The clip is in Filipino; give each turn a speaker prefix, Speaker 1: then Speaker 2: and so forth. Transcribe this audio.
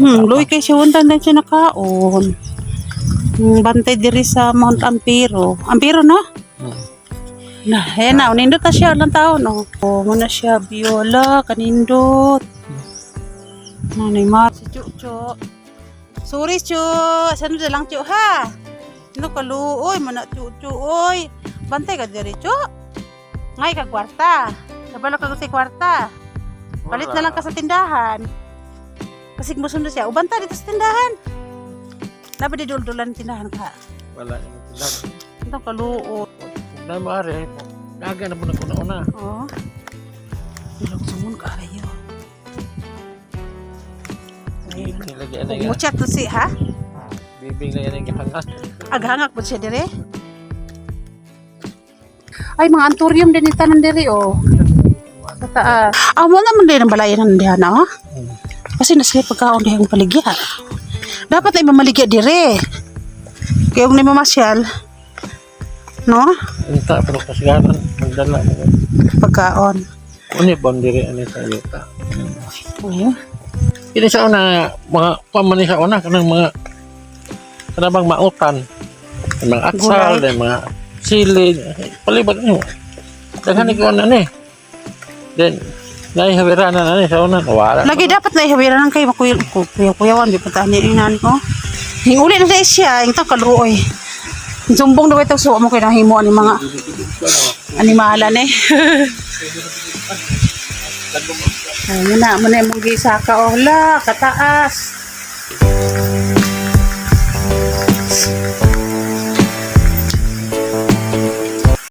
Speaker 1: Luy kay siya undan na siya nakaon. Mm, Bantay diri sa Mount Ampero. Ampero no?
Speaker 2: Hmm.
Speaker 1: Na, ayan na, unindot na siya lang tao, no? O, muna siya, Viola, kanindot. Ano ni Mar? Si Chucho. Sorry, Chu. Saan na lang, Chu, ha? Ano ka, luoy, mana, Chucho, oy. Bantay ka diri, Chu. Ngay ka, kwarta. Sabalo ka sa kwarta. Palit na lang ka sa tindahan. Kasi musundo siya, ubanta dito sa tindahan. Dapat di duldulan tindahan ka.
Speaker 2: Wala yung tindahan.
Speaker 1: Ito ka, luoy.
Speaker 2: Kung na maaari, daga na po na kuna-una.
Speaker 1: Oo. Ilong sumun ka rayo.
Speaker 2: Bibing lagi yan
Speaker 1: Mo chat to si ha?
Speaker 2: Bibing lagi yan yung hangat.
Speaker 1: Aghangak po siya dire. Ay mga anturium din itanan diri oh. Sa taas. Ah, mo naman din ang balayan ng dihan oh. Kasi nasa pagkaon dihang paligya. Dapat ay mamaligya dire. Kaya kung mamasyal, no?
Speaker 2: Unta, pero kasigaran. Magdala.
Speaker 1: Pagkaon.
Speaker 2: Kuni boundary ano sa yuta.
Speaker 1: Ayun.
Speaker 2: Ini sa una, mga pamani sa una, kanang mga kanang mautan. Mga aksal, mga sili, palibat nyo. Daghan ni ko na ni. Then, naihawira na na ni sa una, nawala.
Speaker 1: Lagi dapat na ihawiran ng kayo makuya kuya kuyawan di patahan yung nani ko. Hinguli na sa siya, yung tang kaluoy. Sumbong daw ito suwa mo kayo ng himo ani mga animalan eh. Ayun na, muna yung mga gisaka oh la, kataas.